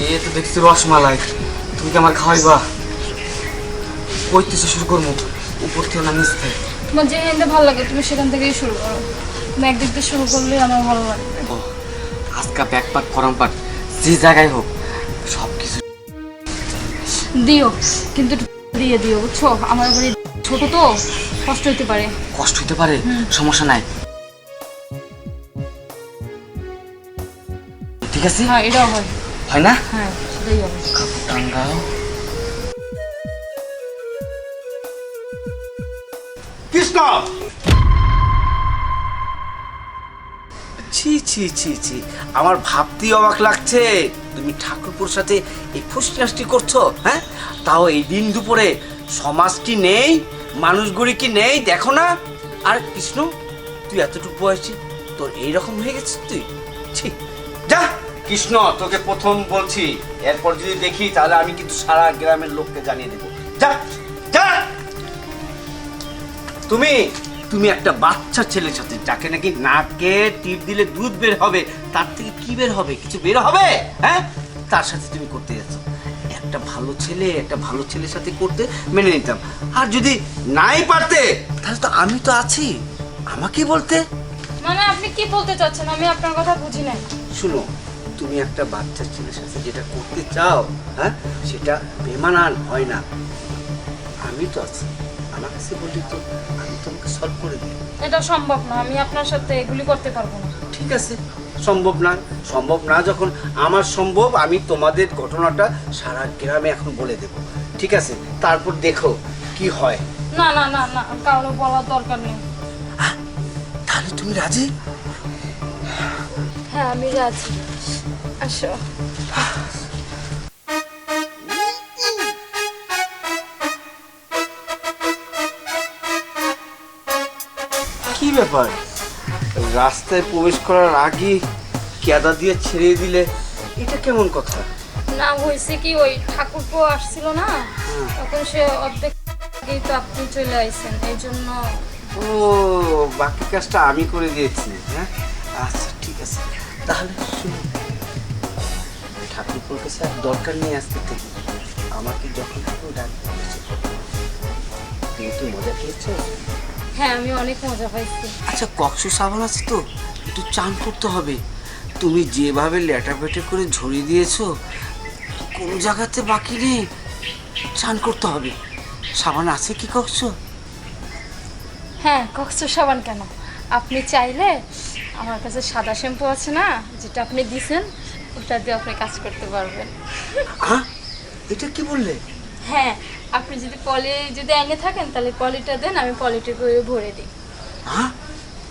কিছু রসমালাই। তুমি কি আমার খাওয়াইবা? কইতেছে শুরু করব? উপর থেকে না নিচ থেকে? তোমার যে এন্ডে ভালো লাগে তুমি সেখান থেকেই শুরু করো। তুমি একদিক দিয়ে শুরু করলে আমার ভালো লাগবে আজকা ফরম পাট যে জায়গায় হোক সব কিছু দিও কিন্তু দিয়ে দিও বুঝছ? আমার বাড়ি ছোট তো কষ্ট হতে পারে। কষ্ট হতে পারে? সমস্যা নাই। ঠিক আছে হ্যাঁ এটাও হয়। হয় না হ্যাঁ সেটাই হবে কাপড় টাঙ্গাও কৃষ্ণ! ছি ছি ছি ছি। আমার ভাবতেই অবাক লাগছে। তুমি ঠাকুরপুর সাথে এই করছ হ্যাঁ? তাও এই দিন দুপুরে সমাজ কি নেই মানুষগুলি কি নেই দেখো না। আর কৃষ্ণ তুই এতটুকু বয়সী তোর এইরকম হয়ে গেছিস তুই? ছি যা! কৃষ্ণ তোকে প্রথম বলছি এরপর যদি দেখি তাহলে আমি কিন্তু সারা গ্রামের লোককে জানিয়ে দেবো। যা যা! তুমি তুমি একটা বাচ্চা ছেলের সাথে যাকে নাকি নাকে টিপ দিলে দুধ বের হবে তার থেকে কি বের হবে? কিছু বের হবে? হ্যাঁ? তার সাথে তুমি করতে যাচ্ছ। একটা ভালো ছেলে একটা ভালো ছেলের সাথে করতে মেনে নিতাম। আর যদি নাই পারতে তাহলে তো আমি তো আছি। আমাকে বলতে? মানে আপনি কি বলতে চাচ্ছেন? আমি আপনার কথা বুঝি নাই। শুনো তুমি একটা বাচ্চা ছেলের সাথে যেটা করতে চাও হ্যাঁ সেটা বেমানান হয় না। আমি তো আছি। আমার কাছে বললি তো আমি তোমাকে সলভ করে দিই। এটা সম্ভব না আমি আপনার সাথে এগুলি করতে পারব না। ঠিক আছে সম্ভব না সম্ভব না যখন আমার সম্ভব আমি তোমাদের ঘটনাটা সারা গ্রামে এখন বলে দেব। ঠিক আছে তারপর দেখো কি হয়। না না না না কারও বলার দরকার নেই। তাহলে তুমি রাজি? হ্যাঁ আমি রাজি আসো। কি ব্যাপার? রাস্তায় প্রবেশ করার আগে কেদা দিয়ে ছেড়ে দিলে এটা কেমন কথা? না হয়েছে কি ওই ঠাকুরপো আসছিল না? তখন সে অর্ধেক আগেই তো আপনি চলে আইছেন এই জন্য ও বাকি কাজটা আমি করে দিয়েছি হ্যাঁ? আচ্ছা ঠিক আছে। তাহলে ঠাকুরপুর কাছে আর দরকার নেই আসতে থেকে। আমাকে যখন তখন ডাকবে তুমি তো মজা পেয়েছ হ্যাঁ আমি অনেক মজা পাইছি। আচ্ছা কক্স সাবান আছে তো? একটু চান করতে হবে। তুমি যেভাবে লেটা পেটে করে ঝরিয়ে দিয়েছ কোন জায়গাতে বাকি নেই। চান করতে হবে। সাবান আছে কি কক্স? হ্যাঁ কক্স সাবান কেন? আপনি চাইলে আমার কাছে সাদা শ্যাম্পু আছে না যেটা আপনি দিছেন ওটা দিয়ে আপনি কাজ করতে পারবেন। এটা কি বললে? হ্যাঁ আপনি যদি পলি যদি এনে থাকেন তাহলে পলিটা দেন আমি পলিটা করে ভরে দিই। হ্যাঁ